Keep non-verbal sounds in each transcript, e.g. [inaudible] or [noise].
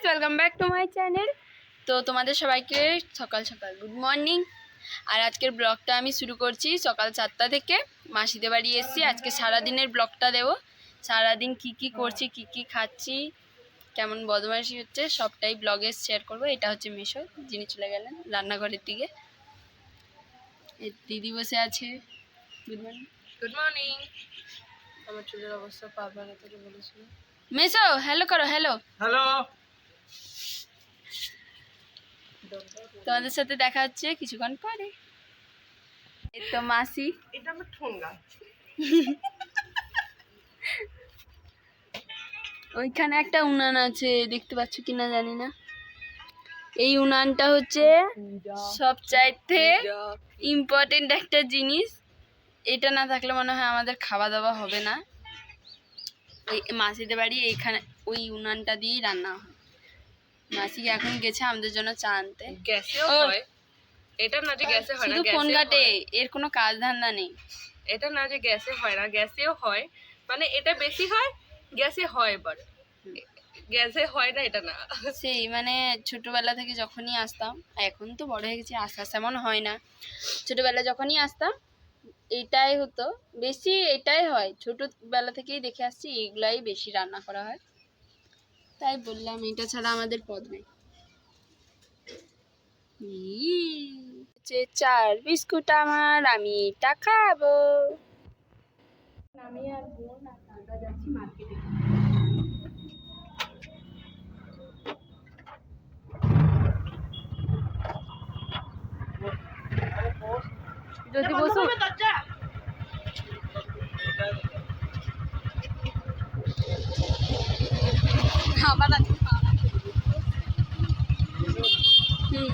Guys welcome back to my channel তো তোমাদের সবাইকে সকাল সকাল গুড মর্নিং আর আজকের ব্লগটা আমি শুরু করছি সকাল সাতটা থেকে। মাসিদের বাড়ি এসেছি আজকে সারাদিনের ব্লগটা দেবো। সারাদিন কি কি করছি কি কি খাচ্ছি কেমন বদমাইশি হচ্ছে সবটাই ব্লগে শেয়ার করব। এটা হচ্ছে মিশো যিনি চলে গেলেন রান্নাঘরের দিকে। দিদি বসে আছে। গুড মর্নিং গুড মর্নিং আমার চুলের অবস্থা পারবার থেকে বলেছিল। মেশো হ্যালো করো হ্যালো হ্যালো তোমাদের সাথে দেখা হচ্ছে কিছুক্ষণ পরে। এই তো মাসি। এটা আমার ঠোঙ্গা ওইখানে একটা উনান আছে দেখতে পাচ্ছ কিনা জানি না। এই উনানটা হচ্ছে সব সবচাইতে ইম্পর্টেন্ট একটা জিনিস। এটা না থাকলে মনে হয় আমাদের খাওয়া দাওয়া হবে না। ওই মাসিদের বাড়ি এইখানে ওই উনানটা দিয়েই রান্না হয়। মাসি এখন গেছে আমাদের জন্য চা আনতে। গ্যাসেও হয়। এটা না যে গ্যাসে হয় না শুধু ফোন কাটে এর কোনো কাজ ধান্দা নেই। এটা না যে গ্যাসে হয় না গ্যাসেও হয়। মানে এটা বেশি হয় গ্যাসে হয় বাট গ্যাসে হয় না এটা না। সেই মানে ছোটবেলা থেকে যখনই আসতাম এখন তো বড় হয়ে গেছি আস্তে আস্তে এমন হয় না। ছোটবেলা যখনই আসতাম এটাই হতো। বেশি এটাই হয় ছোটবেলা থেকেই দেখে আসছি এগুলাই বেশি রান্না করা হয়। তাই বললাম এটা ছাড়া আমাদের পদ নেই। হচ্ছে চার বিস্কুট আমার আমি এটা খাব। আমি আর বোন আর দাদা যাচ্ছি মার্কেটে। যদি বসো। খাবার আছে হুম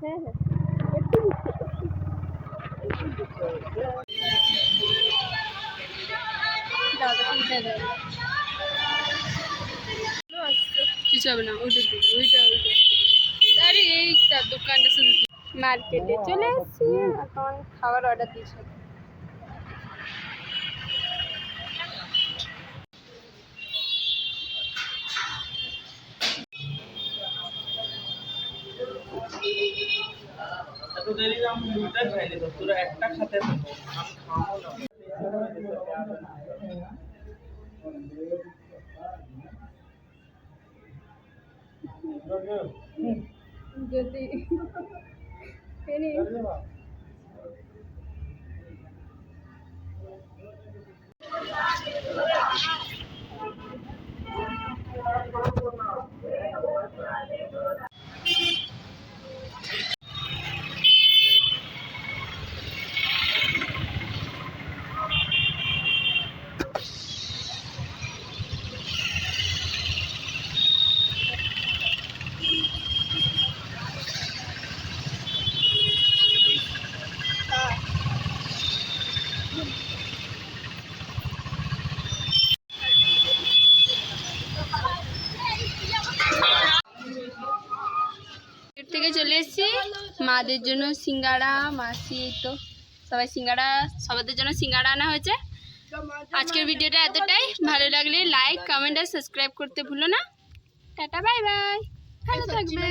হ্যাঁ হ্যাঁ কিছু হবে না ওইটা দিই, ওইটা ওইটা আরে এইটা দোকানটা শুধু মার্কেটে চলে এসেছি এখন খাবার অর্ডার দিয়েছি। তোরা একটা খাতে না। যদি [laughs] থেকে চলে এসেছি। মাদের জন্য সিঙ্গাড়া মাসি তো সবাই সিঙ্গাড়া সবাদের জন্য সিঙ্গাড়া আনা হয়েছে। আজকের ভিডিওটা এতটাই। ভালো লাগলে লাইক কমেন্ট আর সাবস্ক্রাইব করতে ভুলো না। টাটা বাই বাই ভালো থাকবে।